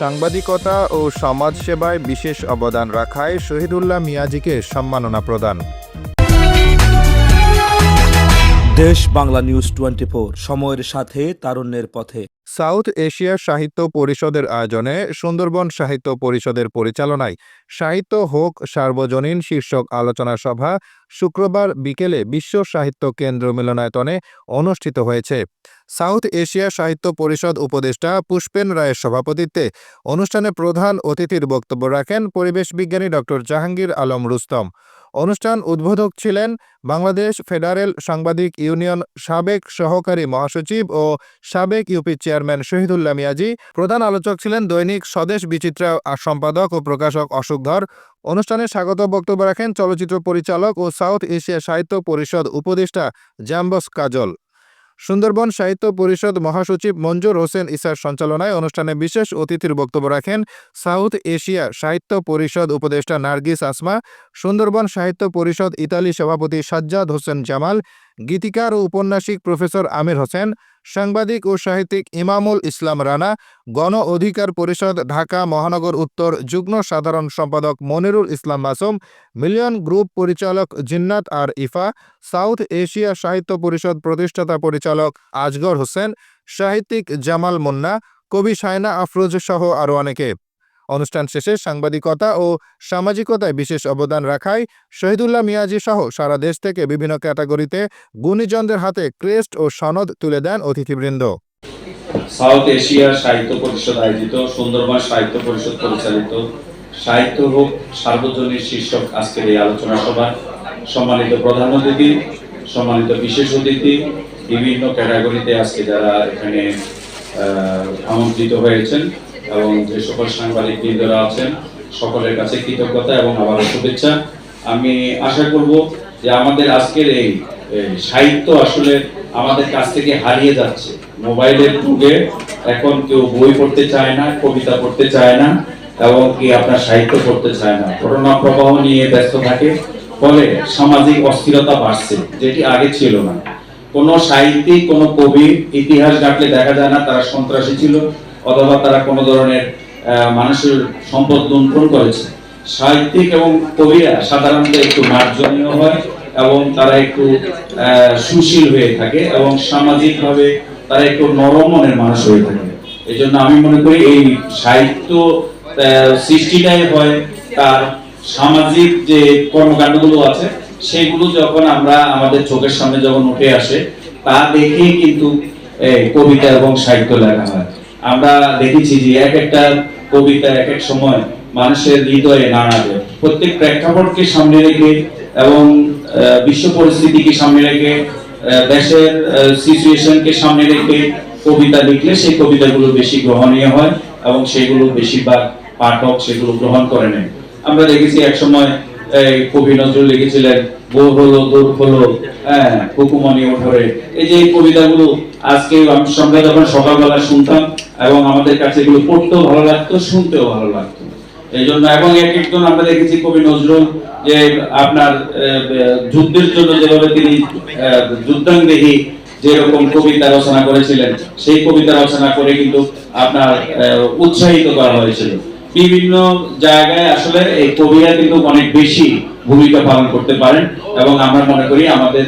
সাংবাদিকতা ও সমাজ সেবায় বিশেষ অবদান রাখায় শহীদুল্লাহ মিয়াজিকে সম্মাননা প্রদান। দেশ বাংলা নিউজ টোয়েন্টি সময়ের সাথে, তারুণ্যের পথে। সাউথ এশিয়া সাহিত্য পরিষদের আয়োজনে সুন্দরবন সাহিত্য পরিষদের পরিচালনায় সাহিত্য হোক সার্বজনীন শীর্ষক আলোচনা সভা শুক্রবার বিকেলে বিশ্ব সাহিত্য কেন্দ্র মিলনায়তনে অনুষ্ঠিত হয়েছে। সাউথ এশিয়া সাহিত্য পরিষদ উপদেষ্টা পুষ্পেন রায়ের সভাপতিত্বে অনুষ্ঠানে প্রধান অতিথির বক্তব্য রাখেন পরিবেশ বিজ্ঞানী ড জাহাঙ্গীর আলম রুস্তম। অনুষ্ঠান উদ্বোধক ছিলেন বাংলাদেশ ফেডারেল সাংবাদিক ইউনিয়ন সাবেক সহকারী মহাসচিব ও সাবেক ইউপি চেয়ারম্যান শহীদুল্লাহ মিয়াজি। প্রধান আলোচক ছিলেন দৈনিক স্বদেশ বিচিত্রা সম্পাদক ও প্রকাশক অশোক ধর। অনুষ্ঠানে স্বাগত বক্তব্য রাখেন চলচ্চিত্র পরিচালক ও সাউথ এশিয়া সাহিত্য পরিষদ উপদেষ্টা জ্যাম্বস কাজল। সুন্দরবন সাহিত্য পরিষদ মহাসচিব মঞ্জুর হোসেন ইসার সঞ্চালনায় অনুষ্ঠানে বিশেষ অতিথির বক্তব্য রাখেন সাউথ এশিয়া সাহিত্য পরিষদ উপদেষ্টা নার্গিস আসমা, সুন্দরবন সাহিত্য পরিষদ ইতালি সভাপতি সাজ্জাদ হোসেন জামাল, গীতিকার ও উপন্যাসিক প্রফেসর আমির হোসেন সাংবাদিক ও সাহিত্যিক ইমামুল ইসলাম রানা, গণ অধিকার পরিষদ, ঢাকা মহানগর উত্তর, যুগ্ম সাধারণ সম্পাদক মনিরুল ইসলাম মাসুম, মিলিয়ন গ্রুপ পরিচালক জিন্নাত আর ইফা, সাউথ এশিয়া সাহিত্য পরিষদ প্রতিষ্ঠাতা পরিচালক আজগর হোসেন, সাহিত্যিক জামাল মুন্না, কবি সায়না আফরোজ সহ আরও অনেকে। অনুষ্ঠান শেষে সাংবাদিকতা ও সামাজিকতায় বিশেষ অবদান রাখায় শহীদুল্লাহ মিয়াজি সহ সারা দেশ থেকে বিভিন্ন ক্যাটাগরিতে গুণীজনদের হাতে ক্রেস্ট ও সনদ তুলে দেন অতিথিবৃন্দ। সাউথ এশিয়া সাহিত্য পরিষদ আয়োজিত, সুন্দরবন সাহিত্য পরিষদ পরিচালিত, সাহিত্য হোক সার্বজনীন শীর্ষক আজকের এই আলোচনা সভা। সম্মানিত প্রধান অতিথি, সম্মানিত বিশেষ অতিথি, বিভিন্ন ক্যাটাগরিতে আজকে যারা এখানে আমন্ত্রিত হয়েছেন এবং যে সকল সাংবাদিক বৃন্দরা আছেন, সকলের কাছে কৃতজ্ঞতা এবং আবারও শুভেচ্ছা। আমি আশা করব যে আমাদের আজকের এই সাহিত্য আসলে আমাদের কাছ থেকে হারিয়ে যাচ্ছে। মোবাইলের যুগে এখন কেউ বই পড়তে চায় না, কবিতা পড়তে চায় না, এবং কি আপনার সাহিত্য পড়তে চায় না। ঘটনা প্রবাহ নিয়ে ব্যস্ত থাকে, ফলে সামাজিক অস্থিরতা বাড়ছে, যেটি আগে ছিল না। কোন সাহিত্যিক, কোন কবি ইতিহাস ঘাটলে দেখা যায় না, তারা সন্ত্রাসী ছিল অথবা তারা কোন ধরনের মানুষের সম্পদ লুণ্ঠন করেছে। সাহিত্যিক এবং কবিরা সাধারণত একটু মার্জনীয় হয় এবং তারা একটু সুশীল হয়ে থাকে এবং সামাজিকভাবে তারা একটু নরম মনের মানুষ হয়ে থাকে। এই জন্য আমি মনে করি এই সাহিত্য সৃষ্টিটাই হয় তার সামাজিক যে কর্মকাণ্ডগুলো আছে, সেগুলো যখন আমরা আমাদের চোখের সামনে যখন উঠে আসে, তা দেখেই কিন্তু কবিতা এবং সাহিত্য লেখা হয়। আমরা দেখেছি যে এক একটা কবিতা এক এক সময় মানুষের হৃদয়ে নাড়া দেয়। প্রত্যেক প্রেক্ষাপটকে সামনে রেখে এবং বিশ্ব পরিস্থিতিকে সামনে রেখে দেশের সিচুয়েশনকে সামনে রেখে কবিতা লিখলে সেই কবিতাগুলো বেশি গ্রহণীয় হয় এবং সেগুলো বেশিরভাগ পাঠক সেগুলো গ্রহণ করে নেয়। আমরা দেখেছি এক সময় এই কবি নজরুল লিখেছিলেন হলো হলো হ্যাঁ ওঠরে। এই যে কবিতাগুলো আজকে আমি যখন সকালবেলা শুনতাম এবং আমাদের কাছে এগুলো পড়তেও ভালো লাগতো, শুনতেও ভালো লাগতো। এই জন্য এবং এক একজন আমরা দেখেছি কবি নজরুল, যে আপনার যুদ্ধের জন্য যেভাবে তিনি যেরকম কবিতা রচনা করেছিলেন, সেই কবিতা রচনা করে কিন্তু আপনার উৎসাহিত করা হয়েছিল। বিভিন্ন জায়গায় আসলে এই কবিরা কিন্তু অনেক বেশি ভূমিকা পালন করতে পারেন এবং আমরা মনে করি আমাদের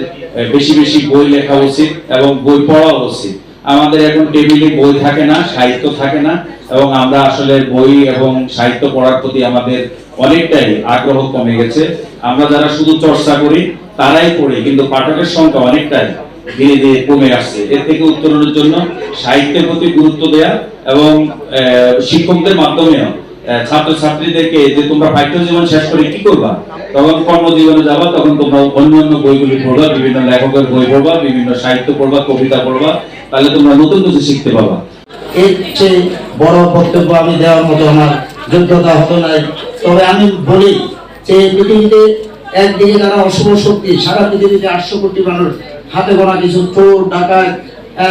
বেশি বেশি বই লেখা উচিত এবং বই পড়া উচিত। আমাদের এখন টেবিলে বই থাকে না, সাহিত্য থাকে না এবং আমরা আসলে বই এবং সাহিত্য পড়ার প্রতি আমাদের অনেকটাই আগ্রহ কমে গেছে। আমরা যারা শুধু চর্চা করি, তারাই পড়ি, কিন্তু পাঠকের সংখ্যা অনেকটাই ধীরে ধীরে কমে আসছে। এর থেকে উত্তরণের জন্য সাহিত্যের প্রতি গুরুত্ব দেয়া এবং শিক্ষকদের মাধ্যমেও ছাত্রছাত্রীদেরকে যে তোমরা পাঠ্য জীবন শেষ করে কি করবা? তখন কর্মজীবনে যাবা, তখন তোমরা অন্যান্য বইগুলি পড়বা, বিভিন্ন লেখকের বই পড়বা, বিভিন্ন সাহিত্য পড়বা, কবিতা পড়বা, তাহলে তোমরা নতুন কিছু শিখতে পাবা। এর চেয়ে বড় বক্তব্য আমি দেওয়ার মতো আমার যোগ্যতা হতো নাই। তবে আমি বলি যে পৃথিবীতে একদিকে যারা অশুভ শক্তি, সারা পৃথিবীতে আটশো কোটি মানুষ, হাতে গোনা কিছু চোর, ডাকাত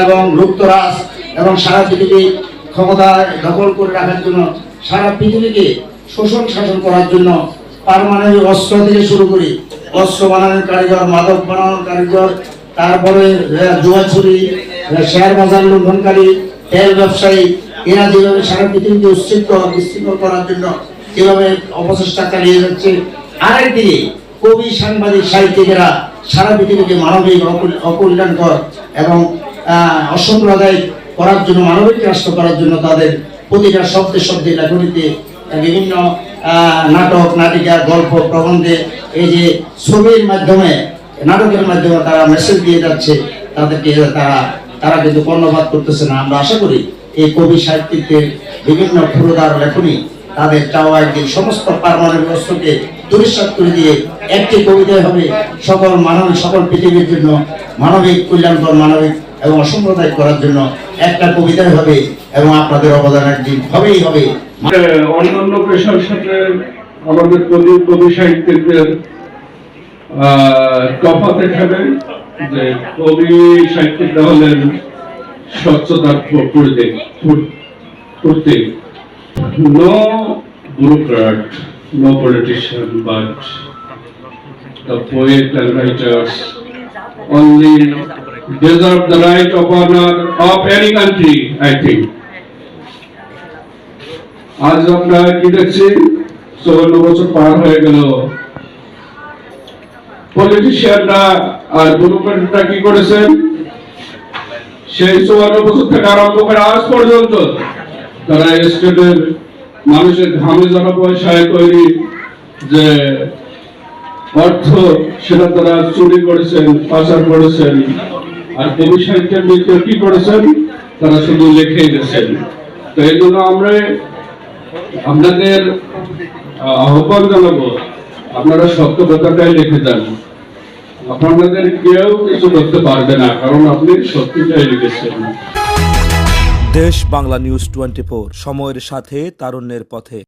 এবং লুপ্তরাজ এবং সারা পৃথিবী ক্ষমতা দখল করে রাখার জন্য সারা পৃথিবীকে শোষণ শাসন করার জন্য পারমাণবিক অস্ত্র থেকে শুরু করি অস্ত্র বানানোর কারিগর মাদক বানানোর কারিগর তারপরে জুয়া ছুরি শেয়ার বাজার লুণ্ঠনকারী তেল ব্যবসায়ী এরা যেভাবে সারা পৃথিবীকে উচ্ছৃঙ্খল বিশৃঙ্খল করার জন্য যেভাবে অপচেষ্টা চালিয়ে যাচ্ছে আরেকদিকে কবি সাংবাদিক সাহিত্যিকেরা সারা পৃথিবীকে মানবিক অকল- অকল্যাণকর এবং আহ, অসাম্প্রদায়িক করার জন্য মানবিক রাষ্ট্র করার জন্য তাদের প্রতিটা শব্দে শব্দে লেখনীতে বিভিন্ন নাটক, নাটিকা, গল্প, প্রবন্ধে এই যে ছবির মাধ্যমে, নাটকের মাধ্যমে তারা মেসেজ দিয়ে যাচ্ছে, তাদেরকে তারা তারা কিন্তু কর্ণপাত করতেছে না। আমরা আশা করি এই কবি সাহিত্যিকদের বিভিন্ন ক্ষুরদার লেখনী তাদের চাওয়া একদিন সমস্ত পারমাণবিক অস্ত্রকে দুরিশ্বাত করে দিয়ে একটি কবিতায় হবে সকল মানবিক সকল পৃথিবীর জন্য মানবিক কল্যাণকর, মানবিক এবং অসাম্প্রদায়িক করার জন্য একটা কবিতায় হবে এবং আপনাদের অবদান একদিন হবেই হবে। অন্যান্য পেশার সাথে আমাদের কবি কবি সাহিত্যিকদের তফাৎ এখানে যে কবি সাহিত্যিকরা হলেন স্বচ্ছতার প্রকৃতি প্রতি no bureaucrat, no politician, but the poet and writers, only deserve the right of honor of any country, I think. আজ আমরা কি দেখছি? চৌন্ন বছর পার হয়ে গেল। পলিটিশিয়ানরা আর ডেমোক্রেটরা কি করেছেন? সেই চুয়ান্ন বছর থেকে আরম্ভ করে আজ পর্যন্ত তারা স্টেটের মানুষের ঘামে জমা পয়সায় তৈরি যে অর্থ, সেটা তারা চুরি করেছেন, পাচার করেছেন। আর কবি সাহিত্যের বিরুদ্ধে কি করেছেন? তারা শুধু লিখেই গেছেন তো এই জন্য আমরা আপনাদের আহ, আহ্বান জানাব আপনারা সত্য কথাটাই লিখে যান আপনাদের কেউ কিছু করতে পারবে না কারণ আপনি সত্যিটাই লিখেছেন। দেশ বাংলা নিউজ টোয়েন্টি সময়ের সাথে তারুণ্যের পথে।